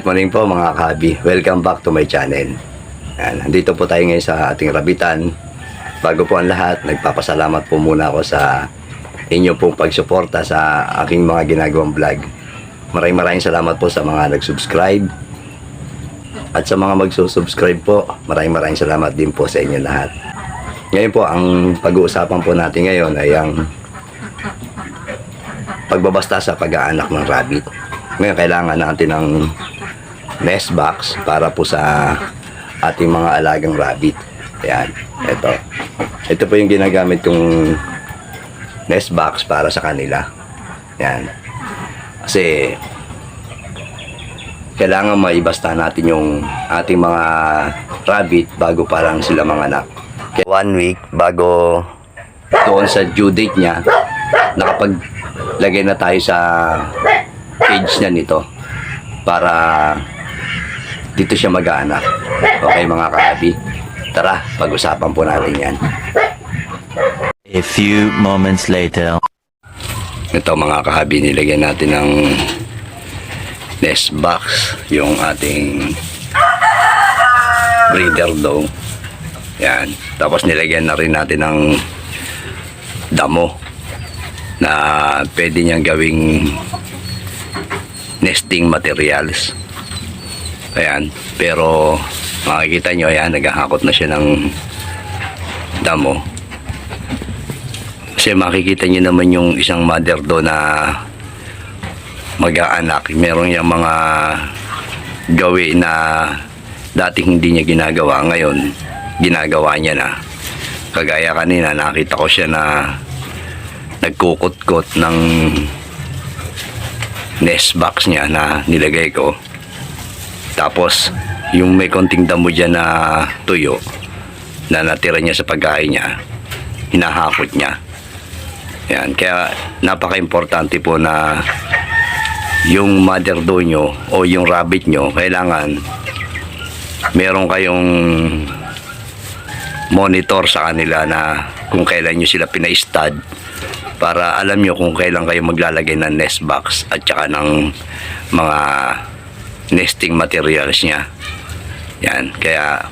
Alright, morning po mga kabi. Welcome back to my channel. Yan, nandito po tayo ngayon sa ating rabitan. Bago po ang lahat, nagpapasalamat po muna ako sa inyo pong pagsuporta sa aking mga ginagawang vlog. Maraming maraming salamat po sa mga nag-subscribe. At sa mga magsusubscribe po, maraming maraming salamat din po sa inyo lahat. Ngayon po, ang pag-uusapan po natin ngayon ay ang pagbabasta sa pag-aanak ng rabbit. Ngayon, kailangan natin ng nest box para po sa ating mga alagang rabbit. Ayan, ito. Ito po yung ginagamit kong nest box para sa kanila. Ayan. Kasi, kailangan maibasta natin yung ating mga rabbit bago parang sila mga anak. Kaya one week bago doon sa due date niya, nakapaglagay na tayo sa cage na nito para dito siya mag-aanak. Okay mga kaabi? Tara, pag-usapan po natin yan. A few moments later. Ito mga kahabi, nilagyan natin ng nest box yung ating breeder daw. Yan. Tapos nilagyan na rin natin ng damo na pwede niyang gawing nesting materials. Ayan. Pero makikita nyo, ayan, naghahakot na siya ng damo. Kasi makikita niyo naman yung isang mother do na mag-aanak. Meron yung mga gawi na dati hindi niya ginagawa. Ngayon, ginagawa niya na. Kagaya kanina, nakita ko siya na nagkukot-kot ng nest box niya na nilagay ko. Tapos, yung may konting damo dyan na tuyo na natira niya sa pagkain niya, hinahakot niya. Yan, kaya napaka-importante po na yung mother doe nyo o yung rabbit nyo, kailangan meron kayong monitor sa kanila na kung kailan nyo sila pina-stud para alam nyo kung kailan kayo maglalagay ng nest box at saka ng mga nesting materials niya. Yan, kaya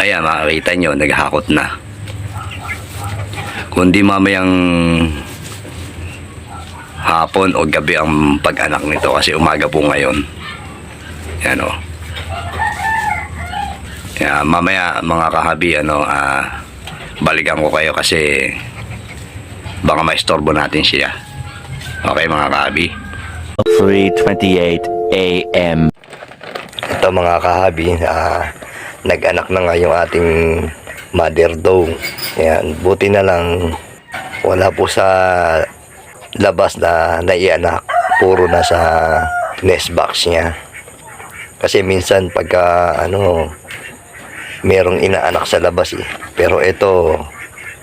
ayan makikita nyo, naghahakot na kundi mamayang hapon o gabi ang pag-anak nito kasi umaga po ngayon. Yan o. Kaya mamaya mga kahabi ano, ah, balikan ko kayo kasi baka maistorbo natin siya. Okay mga kahabi? 3:28 a.m. Ito mga kahabi, ah, nag-anak na nga yung ating mother doe. Yan, buti na lang wala po sa labas na naianak. Puro na sa nest box niya. Kasi minsan pagka ano merong inaanak sa labas eh. Pero ito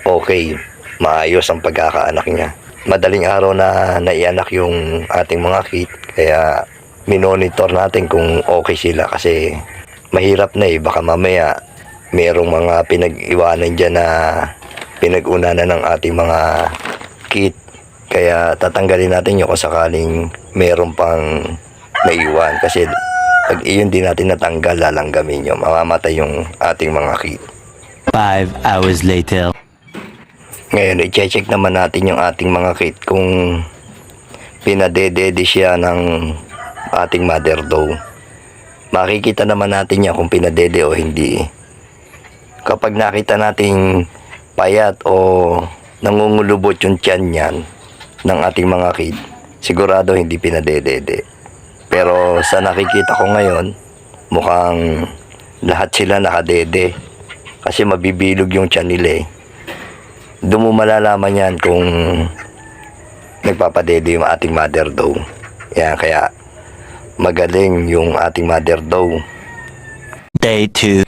okay, maayos ang pagkakaanak niya. Madaling araw na naianak yung ating mga kit kaya minonitor natin kung okay sila kasi mahirap na eh. Baka mamaya merong mga pinag-iwanan dyan na pinag-una na ng ating mga kit. Kaya tatanggalin natin yun kung sakaling meron pang naiwan kasi pag iyon din natin natanggal lalanggamin yun. Mamamatay yung ating mga kit. Five hours later. ngayon i-check naman natin yung ating mga kit kung pinadedede siya ng ating mother doe makikita naman natin yan kung pinadede o hindi kapag nakita nating payat o nangungulubot yung tiyan niyan ng ating mga kid, sigurado hindi pinadedede. Pero sa nakikita ko ngayon, mukhang lahat sila nakadede. Kasi mabibilog yung tiyan nila eh. Doon mo malalaman yan kung nagpapadede yung ating mother doe. Yan, kaya magaling yung ating mother doe. Day 2.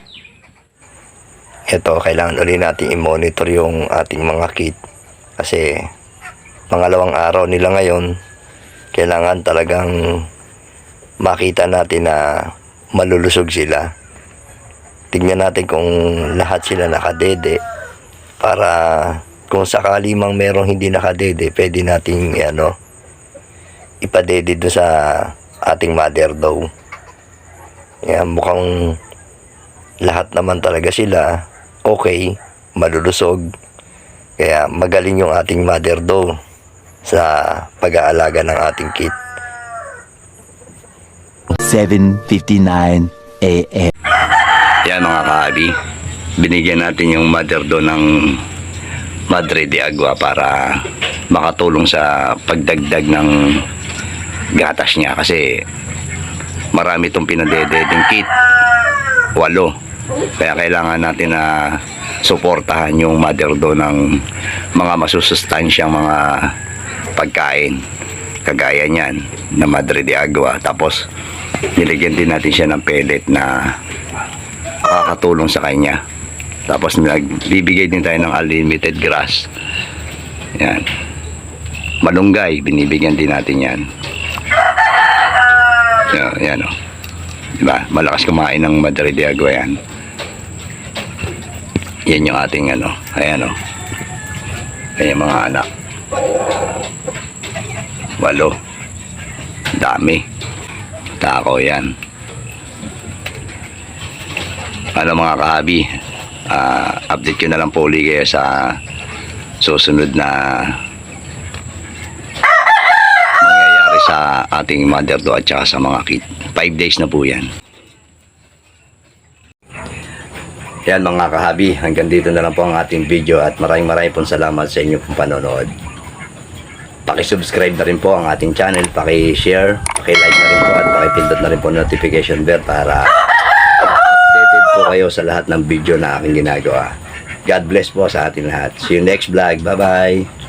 ito kailangan ulit natin i-monitor yung ating mga kit kasi pangalawang araw nila ngayon kailangan talagang makita natin na malulusog sila tingnan natin kung lahat sila nakadede para kung sakali mang merong hindi nakadede pwede nating ano ipadede doon sa ating mother daw Yan, mukhang lahat naman talaga sila okay, malulusog. Kaya magaling yung ating mother dog sa pag-aalaga ng ating kit. 7.59 a.m. Yan mga kaabi, binigyan natin yung mother do ng Madre de Agua para makatulong sa pagdagdag ng gatas niya kasi marami itong pinadededing kit. Walo. Kaya kailangan natin na suportahan yung mother do ng mga masusustansyang mga pagkain kagaya niyan na Madre de Agua tapos nilagyan din natin siya ng pellet na makakatulong sa kanya. Tapos nagbibigay din tayo ng unlimited grass. Yan. Malunggay, binibigyan din natin yan. Yan, yan o. Diba? Malakas kumain ng Madre de Agua yan. Yan yung ating ano. Ayan o. Ayan mga anak. Walo. Dami. Tako yan. Ano mga kahabi, ah, update ko na lang po ulit kayo sa susunod na sa ating mother do at saka sa mga kit. 5 days na po yan. Yan mga kahabi, hanggang dito na lang po ang ating video at maraming maraming pong salamat sa inyong pong panonood. Paki-subscribe na rin po ang ating channel, paki-share, paki-like na rin po at paki-pindot na rin po notification bell para updated po kayo sa lahat ng video na aking ginagawa. God bless po sa ating lahat. See you next vlog. Bye-bye.